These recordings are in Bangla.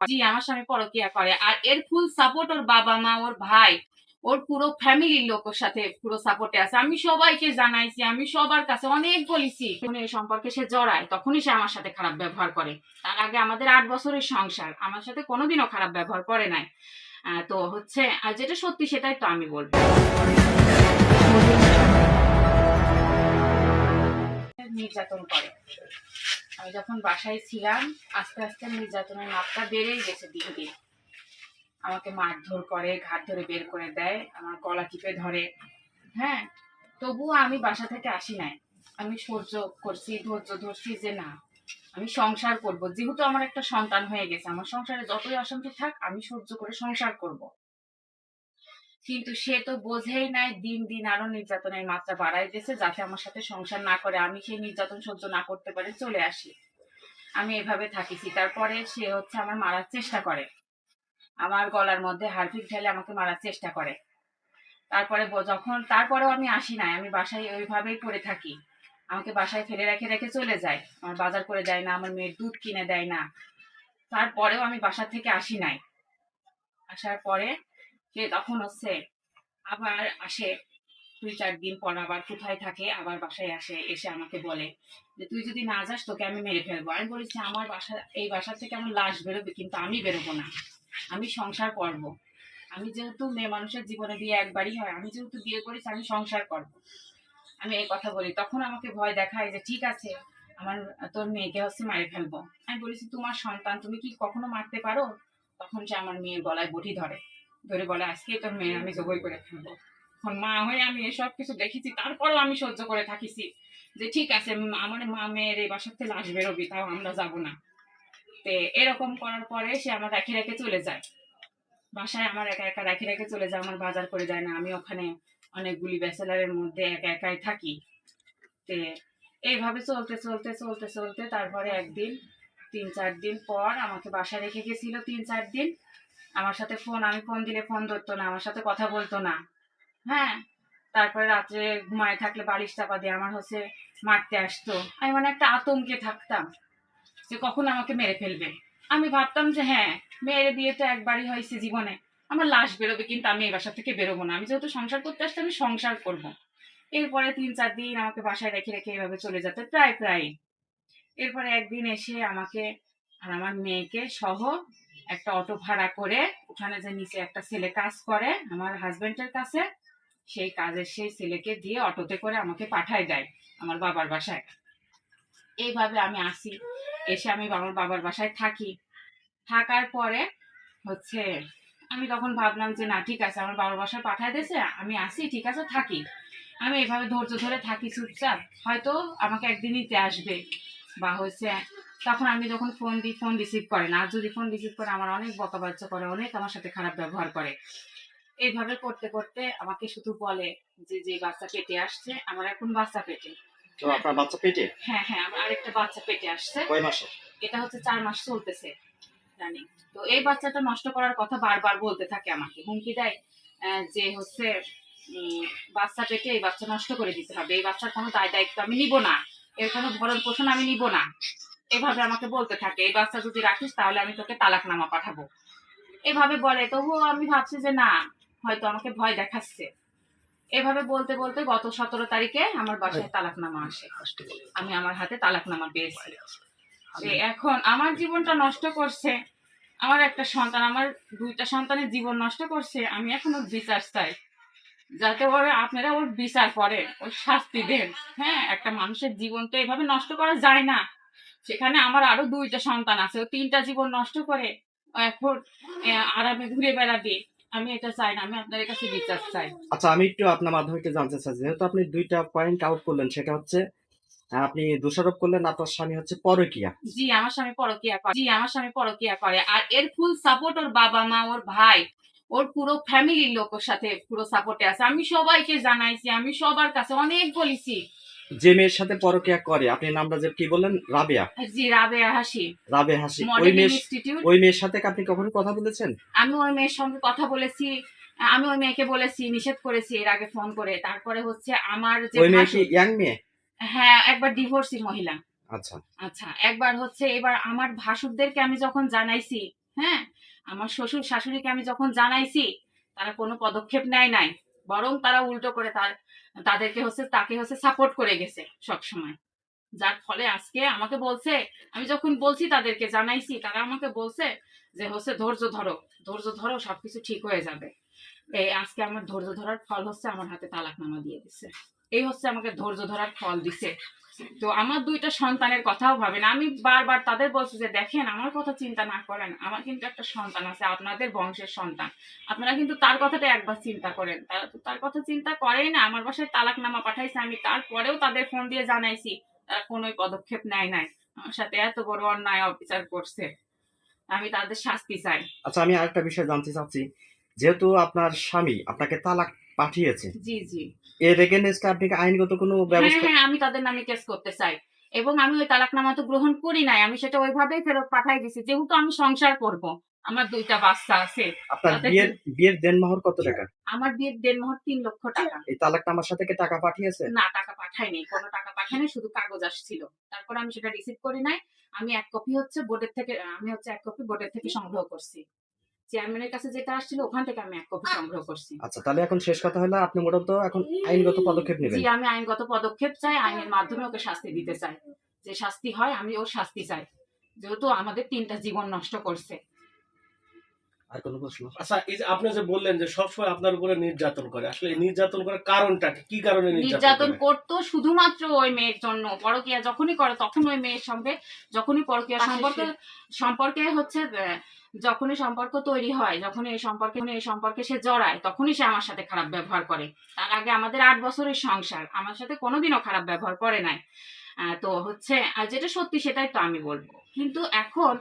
জি, আমার স্বামী পরকিয়া করে। আর এর ফুল সাপোর্ট ওর বাবা মা, ওর ভাই, ওর পুরো ফ্যামিলির লোক ওর সাথে পুরো সাপোর্টে আছে। আমি সবাইকে জানাইছি, আমি সবার কাছে অনেক বলেছি যখন সম্পর্কে সে জড়ায়, তখনই সে আমার সাথে খারাপ ব্যবহার করে। তার আগে আমাদের আট বছরের সংসার, আমার সাথে কোনোদিনও খারাপ ব্যবহার করে নাই। তো হচ্ছে, আর যেটা সত্যি সেটাই তো আমি বলব। নির্যাতন করে। আমি যখন বাসায় ছিলাম, আস্তে আস্তে নির্যাতনের মাত্রা বেড়েই গেছে দিন দিন। আমাকে মারধর করে, ঘাট ধরে বের করে দেয়, আমার গলা টিপে ধরে। হ্যাঁ তবুও আমি বাসা থেকে আসি নাই। আমি সহ্য করছি, ধৈর্য ধরছি যে না, আমি সংসার করব। যেহেতু আমার একটা সন্তান হয়ে গেছে, আমার সংসারে যতই অশান্তি থাক, আমি সহ্য করে সংসার করব। কিন্তু সে তো বোঝেই নাই দিন দিন আরও নির্যাতনের মাত্রা বাড়াই দিয়েছে যাতে আমার সাথে সংসার না করে আমি সেই নির্যাতন সহ্য না করতে পারে, চলে আসি। আমি এভাবে থাকিছি। তারপরে সে হচ্ছে আমার মারার চেষ্টা করে। আমার গলার মধ্যে হারফিক ঢেলে আমাকে মারার চেষ্টা করে। তারপরে যখন তারপরেও আমি আসি নাই। আমি বাসায় ওইভাবেই পড়ে থাকি। আমাকে বাসায় ফেলে রেখে রেখে চলে যায়। আমার বাজার করে দেয় না, আমার মেয়ের দুধ কিনে দেয় না। তারপরেও আমি বাসা থেকে আসি নাই। আসার পরে সে তখন হচ্ছে আবার আসে দুই চার দিন পর আবার কোথায় থাকে, আবার বাসায় আসে, এসে আমাকে বলে যে, তুই যদি না যাস তোকে আমি মেরে ফেলব। আমি বলেছি, আমার বাসা, এই বাসা থেকে আমার লাশ বেরোবে, কিন্তু আমি বেরোবো না। আমি সংসার করব। আমি যেহেতু মেয়ে মানুষের জীবনে বিয়ে একবারই হয়, আমি যেহেতু বিয়ে করেছি, আমি সংসার করব। আমি এই কথা বলি। তখন আমাকে ভয় দেখায় যে, ঠিক আছে, আমার, তোর মেয়েকে হচ্ছে মারে ফেলব। আমি বলেছি, তোমার সন্তান, তুমি কি কখনো মারতে পারো? তখন সে আমার মেয়ের গলায় বটি ধরে। ধরে বলে, আজকে তোর মেয়ে, আমি জবই করে ফেলব। এখন মা হয়ে আমি এসব কিছু দেখেছি, তারপরেও আমি সহ্য করে থাকিছি যে, ঠিক আছে আমার মা মেয়ের এই বাসার থেকে লাশ বেরোবি, তাও আমরা যাব না। তে এরকম করার পরে সে আমার রেখে রেখে চলে যায়। বাসায় আমার একা একা রেখে রেখে চলে যায়, আমার বাজার করে যায় না, আমি ওখানে অনেকগুলি ব্যাচেলারের মধ্যে একা একাই থাকি। তে এইভাবে চলতে চলতে চলতে চলতে তারপরে একদিন, তিন চার দিন পর আমাকে বাসায় রেখে গেছিল, তিন চার দিন। আমার সাথে ফোন আমি ফোন দিলে ফোন ধরতো না, আমার সাথে কথা বলতো না। হ্যাঁ? তারপরে রাত্রে ঘুমায় থাকলে বালিশ চাপা দিয়ে আমার হচ্ছে মারতে আসতো। আমি মানে একটা আতঙ্কে থাকতাম যে কখন আমাকে মেরে ফেলবে। আমি ভাবতাম যে হ্যাঁ মেরে দিয়ে তো একবারই হয়েছে জীবনে। আমার লাশ বেরোবে কিন্তু আমি এই বাসা থেকে বেরোবো না। আমি যেহেতু সংসার করতে আসছি, আমি সংসার করব। এরপরে তিন চার দিন আমাকে বাসায় রেখে রেখে এভাবে চলে যেত, প্রায় প্রায়। এরপরে একদিন এসে আমাকে আর আমার মেয়েকে সহ একটা অটো ভাড়া করে ওখানে যে নিচে একটা ছেলে কাজ করে, আমার হাজবেন্ডের কাছে, সেই কাজের সেই ছেলেকে দিয়ে অটোতে করে আমাকে পাঠায় দেয় আমার বাবার বাসায়। এইভাবে আমি আসি, এসে আমি আমার বাবার বাসায় থাকি। থাকার পরে হচ্ছে, আমি তখন ভাবলাম যে না, ঠিক আছে, আমার বাবার বাসায় পাঠায় দিয়েছে, আমি আসি, ঠিক আছে, থাকি। আমি এইভাবে ধৈর্য ধরে থাকি চুপচাপ। হয়তো আমাকে একদিন নিতে আসবে, বা হচ্ছে তখন আমি যখন ফোন দিই ফোন রিসিভ করে না আর যদি ফোন রিসিভ করে আমার অনেক বকাবাচ্চা করে অনেক আমার সাথে খারাপ ব্যবহার করে। এইভাবে করতে করতে আমাকে শুধু বলে যে যে বাচ্চা পেটে আসছে আমার এখন বাচ্চা পেটে। তো আপনার বাচ্চা পেটে? হ্যাঁ হ্যাঁ আমার আরেকটা বাচ্চা পেটে আসছে। কয় মাসে? এটা হচ্ছে চার মাস চলতেছে জানি তো এই বাচ্চাটা নষ্ট করার কথা বারবার বলতে থাকে আমাকে। হুমকি দেয় যে হচ্ছে বাচ্চা পেটে এই বাচ্চা নষ্ট করে দিতে হবে। এই বাচ্চার কোনো দায় দায়িত্ব আমি নিব না। এর কোনো ভরণ পোষণ আমি নিব না। এভাবে আমাকে বলতে থাকে এই বাচ্চা যদি রাখিস তাহলে আমি তোকে তালাকনামা পাঠাবো। এভাবে বলে তবুও আমি ভাবছি যে না হয়তো আমাকে ভয় দেখাচ্ছে। এভাবে বলতে বলতে গত সতেরো তারিখে আমার বাসায় তালাকনামা আসে। আমি আমার হাতে তালাকনামা পেয়েছি। এখন আমার জীবনটা নষ্ট করছে আমার একটা সন্তান আমার দুইটা সন্তানের জীবন নষ্ট করছে আমি এখন ওর বিচার চাই। যাতে ওর আপনারা ওর বিচার করেন ওর শাস্তি দেন। হ্যাঁ একটা মানুষের জীবন তো এভাবে নষ্ট করা যায় না। সেখানে আমার আরও দুইটা সন্তান আছে। ও তিনটা জীবন নষ্ট করে এখন আরামে ঘুরে বেড়াবে। আমি এটা চাই না আমি আপনাদের কাছে বিচার চাই। আচ্ছা আমি একটু আপনার মাধ্যমে জানতে চাই যেহেতু আপনি দুইটা পয়েন্ট আউট করলেন সেটা হচ্ছে আপনি দোষারোপ করলেন আপনার স্বামী হচ্ছে পরকিয়া। জি আমার স্বামী পরকিয়া করে। জি আমার স্বামী পরকিয়া করে। আর এর ফুল সাপোর্ট ওর বাবা মা ওর ভাই ওর পুরো ফ্যামিলির লোক ওর সাথে পুরো সাপোর্টে আছে। আমি সবাইকে জানাইছি আমি সবার কাছে অনেক বলেছি যে মেয়ের সাথে পরকিয়া করে আপনি নামটা যে কি বললেন? রাবেয়া। জি রাবেয়া হাসি। রাবে হাসি। ওই মেয়ের ওই মেয়ের সাথে আপনি কখনো কথা বলেছেন? আমি ওই মেয়ের সঙ্গে কথা বলেছি। আমি ওই মেয়েকে বলেছি নিষেধ করেছি এর আগে ফোন করে। তারপরে হচ্ছে আমার যে ওই মেয়ে কি ইয়াং মেয়ে? হ্যাঁ একবার ডিভোর্সি মহিলা। আচ্ছা। আচ্ছা একবার হচ্ছে এবার আমার ভাসুরদেরকে আমি যখন জানাইছি হ্যাঁ আমার শ্বশুর শাশুড়িকে আমি যখন জানাইছি তারা কোনো পদক্ষেপ নেয় নাই। বরং তারা উল্টো করে তার, তাদেরকে হচ্ছে, তাকে হচ্ছে সাপোর্ট করে গেছে সব সময় যার ফলে আজকে আমাকে বলছে, আমি যখন বলছি তাদেরকে জানাইছি, তারা আমাকে বলছে যে হচ্ছে, ধৈর্য ধরো ধৈর্য ধরো, সবকিছু ঠিক হয়ে যাবে। এই আজকে আমার ধৈর্য ধরার ফল হচ্ছে, আমার হাতে তালাকনামা দিয়ে দিছে। এই হচ্ছে আমাকে ধৈর্য ধরার ফল দিছে। তো আমার দুইটা সন্তানের কথাও ভাবেন। আমি বারবার তাদের বলছি যে, দেখেন, আমার কথা চিন্তা না করেন। আমার কিন্তু একটা সন্তান আছে, আপনাদের বংশের সন্তান। আপনারা কিন্তু তার কথাটা একবার চিন্তা করেন। তারা তো তার কথা চিন্তা করেই না। আমার বাসায় তালাকনামা পাঠাইছে। আমি তারপরেও তাদের ফোন দিয়ে জানাইছি। তারা কোনোই পদক্ষেপ নেয় নাই। আমার সাথে এত বড় অন্যায় অবিচার করছে। আমি তাদের শাস্তি চাই। আচ্ছা আমি আরেকটা বিষয় জানতে চাচ্ছি। যেহেতু আপনার স্বামী আপনাকে তালাক পাঠিয়েছে। জি জি। এর এগেনস্টে আপনি কি আইনগত কোনো হ্যাঁ ব্যবস্থা হ্যাঁ আমি তাদের নামে কেস করতে চাই। এবং আমি ওই তালাকনামা তো গ্রহণ করি নাই আমি সেটা ওইভাবেই ফেরত পাঠাই দিছি। যেহেতু আমি সংসার করব আমার দুইটা বাচ্চা আছে। আপনার বিয়ের বিয়ের দেনমোহর কত টাকা? আমার বিয়ের দেড়মোহর তিন লক্ষ টাকা। এই তালাকটা আমার সাথে কি টাকা পাঠিয়েছে? না টাকা পাঠায়নি কোনো টাকা পাঠায়নি শুধু কাগজ আসছিল। তারপর আমি সেটা রিসিভ করি নাই। আমি এক কপি হচ্ছে বোর্ডের থেকে আমি হচ্ছে এক কপি বোর্ডের থেকে সংগ্রহ করছি। চেয়ারম্যানের কাছে যেটা আসছিল ওখান থেকে আমি এক কপি সংগ্রহ করছি। আচ্ছা তাহলে এখন শেষ কথা হলো আপনি মোটামুটি এখন আইনগত পদক্ষেপ নেবেন। জি আমি আইনগত পদক্ষেপ চাই আইনের মাধ্যমে ওকে শাস্তি দিতে চাই। যে শাস্তি হয় আমি ওর শাস্তি চাই। যেহেতু আমাদের তিনটা জীবন নষ্ট করছে। আর কোনো প্রশ্ন? আচ্ছা এই যে আপনি যে বললেন যে সবসময় আপনার উপরে নির্যাতন করে আসলে নির্যাতন করার কারণটা কি? কি কারণে নির্যাতন নির্যাতন করতো শুধুমাত্র ওই মেয়ের জন্য। পরকিয়া যখনই করে তখন ওই মেয়ের সঙ্গে যখনই পরকিয়া সম্পর্কে সম্পর্কে হচ্ছে আহ, যখনই সম্পর্ক তৈরি হয় যখনই এই সম্পর্কে এই সম্পর্কে সে জড়ায় তখনই সে আমার সাথে খারাপ ব্যবহার করে। তার আগে আমাদের আট বছরের সংসার আমার সাথে কোনোদিনও খারাপ ব্যবহার করে নাই। তো হচ্ছে, আর যেটা সত্যি সেটাই তো আমি বলব। কিন্তু এখন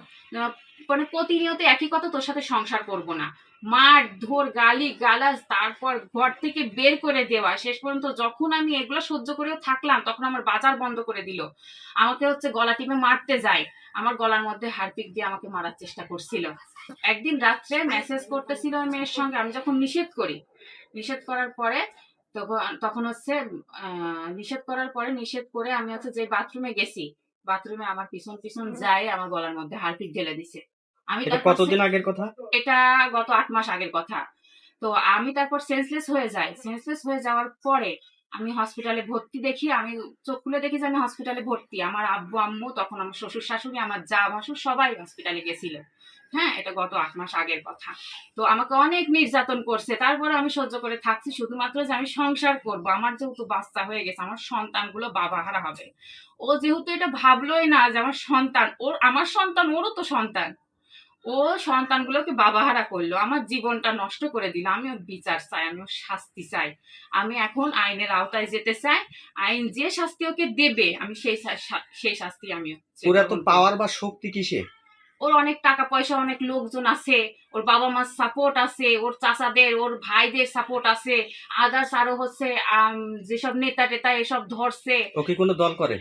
মানে প্রতিনিয়ত একই কথা তোর সাথে সংসার করব না। মার, ধর, গালি, গালাজ, তারপর ঘর থেকে বের করে দেওয়া। শেষ পর্যন্ত যখন আমি এগুলো সহ্য করেও থাকলাম, তখন আমার বাজার বন্ধ করে দিল। আমাকে হচ্ছে গলা টিপে মারতে যায়। আমার গলার মধ্যে হারপিক দিয়ে আমাকে মারার চেষ্টা করছিল। একদিন রাত্রে মেসেজ করতেছিল মেয়ের সঙ্গে, আমি যখন নিষেধ করি, নিষেধ করার পরে তখন তখন হচ্ছে নিষেধ করার পরে নিষেধ করে আমি হচ্ছে যে বাথরুমে গেছি। বাথরুমে আমার পিছন পিছন যায় আমার গলার মধ্যে হারপিক ঢেলে দিছে। আমি কতদিন আগের কথা? এটা গত আট মাস আগের কথা। তো আমি তারপর সেন্সলেস হয়ে যাই। সেন্সলেস হয়ে যাওয়ার পরে আমি হসপিটালে ভর্তি দেখি, আমি চোখ খুলে দেখি যে আমি হসপিটালে ভর্তি। আমার আব্বু, আম্মু, তখন আমার শ্বশুর শাশুড়ি, আমার যা ভাসুর সবাই হসপিটালে গেছিল। হ্যাঁ এটা গত আট মাস আগের কথা। তো আমাকে অনেক নির্যাতন করছে। তারপরে আমি সহ্য করে থাকছি, শুধুমাত্র যে আমি সংসার করব। আমার যেহেতু বাচ্চা হয়ে গেছে, আমার সন্তানগুলো বাবা হারা হবে। ও যেহেতু এটা ভাবলোই না যে আমার সন্তান, ওর, আমার সন্তান, ওরও তো সন্তান। ও সন্তানগুলোকে বাবাহারা করল। আমার জীবনটা নষ্ট করে দিল। আমি ওর বিচার চাই আমি ওর শাস্তি চাই। আমি এখন আইনের আওতায় যেতে চাই। আইন যে শাস্তি ওকে দেবে আমি সেই সেই শাস্তি আমি পুরা তো পাওয়ার বা শক্তি কিসে? ওর অনেক টাকা পয়সা অনেক লোকজন আছে। ওর বাবা মার সাপোর্ট আছে ওর চাচাদের ওর ভাইদের সাপোর্ট আছে। আদার্স আরও হচ্ছে যেসব নেতা টেতা এসব ধরছে। ও কি কোনো দল করে?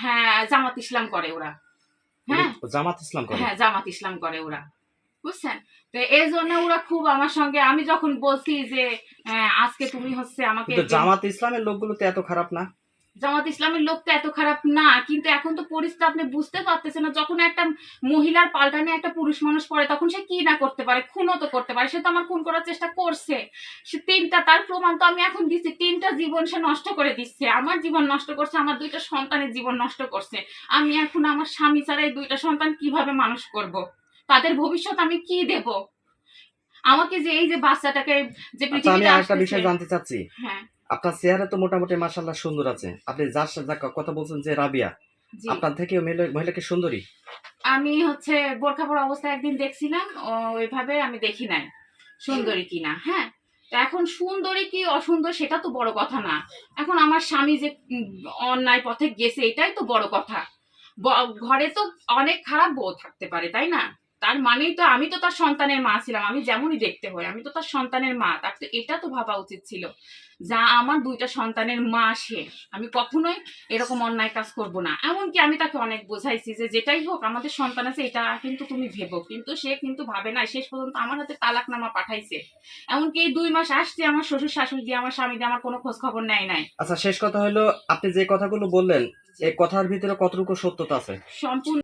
হ্যাঁ জামাত ইসলাম করে ওরা। হ্যাঁ। ও জামাত ইসলাম করে। হ্যাঁ জামাত ইসলাম করে ওরা। বুঝছেন? তো এই জন্য ওরা খুব আমার সঙ্গে আমি যখন বলছি যে আহ, আজকে তুমি হচ্ছে আমাকে জামাত ইসলামের লোকগুলো তো এত খারাপ না। জামাত ইসলামের লোক তো এত খারাপ না কিন্তু এখন তো পরিস্থিতি আপনি বুঝতে পারতেছেন না যখন একটা মহিলার পাল্টানে একটা পুরুষ মানুষ পড়ে তখন সে কি না করতে পারে খুনও তো করতে পারে সে তো আমার খুন করার চেষ্টা করছে। সে তিনটা তার প্রমাণ তো আমি এখন দিচ্ছি তিনটা জীবন সে নষ্ট করে দিচ্ছে আমার জীবন নষ্ট করছে আমার দুইটা সন্তানের জীবন নষ্ট করছে আমি এখন আমার স্বামী ছাড়া এই দুইটা সন্তান কীভাবে মানুষ করব? তাদের ভবিষ্যৎ আমি কি দেব? আমাকে যে এই যে বাচ্চাটাকে যে আচ্ছা পৃথিবীতে আসতেছে বিষয় জানতে চাচ্ছি। হ্যাঁ। আপনার চেহারা তো মোটামুটি মাসাল্লাহ সুন্দর আছে। আপনি যার সাথে কথা বলছেন যে রাবিয়া আপনার থেকে মহিলাকে সুন্দরী? আমি হচ্ছে বোরখা পরা অবস্থায় একদিন দেখছিলাম ওইভাবে আমি দেখি নাই সুন্দরী কিনা হ্যাঁ? তো এখন সুন্দরী কি অসুন্দর সেটা তো বড় কথা না। এখন আমার স্বামী যে অন্যায় পথে গেছে এটাই তো বড় কথা। ঘরে তো অনেক খারাপ বউ থাকতে পারে তাই না? তার মানেই তো আমি তো তার সন্তানের মা ছিলাম আমি যেমনই দেখতে হই আমি তো তার সন্তানের মা তার তো এটা তো ভাবা উচিত ছিল যা আমার দুইটা সন্তানের মা সে আমি কখনোই এরকম অন্যায় কাজ করব না। এমনকি আমি তাকে অনেক বোঝাইছি যে যেটাই হোক আমাদের সন্তান আছে এটা কিন্তু তুমি ভেবো কিন্তু সে কিন্তু ভাবে না শেষ পর্যন্ত আমার হাতে তালাকনামা পাঠাইছে। এমনকি এই দুই মাস আসছে আমার শ্বশুর শাশুড়ি দিয়ে আমার স্বামী দিয়ে আমার কোনো খোঁজ খবর নেয় নাই। আচ্ছা শেষ কথা হলো আপনি যে কথাগুলো বললেন এই কথার ভিতরে কতটুকু সত্যতা আছে? সম্পূর্ণ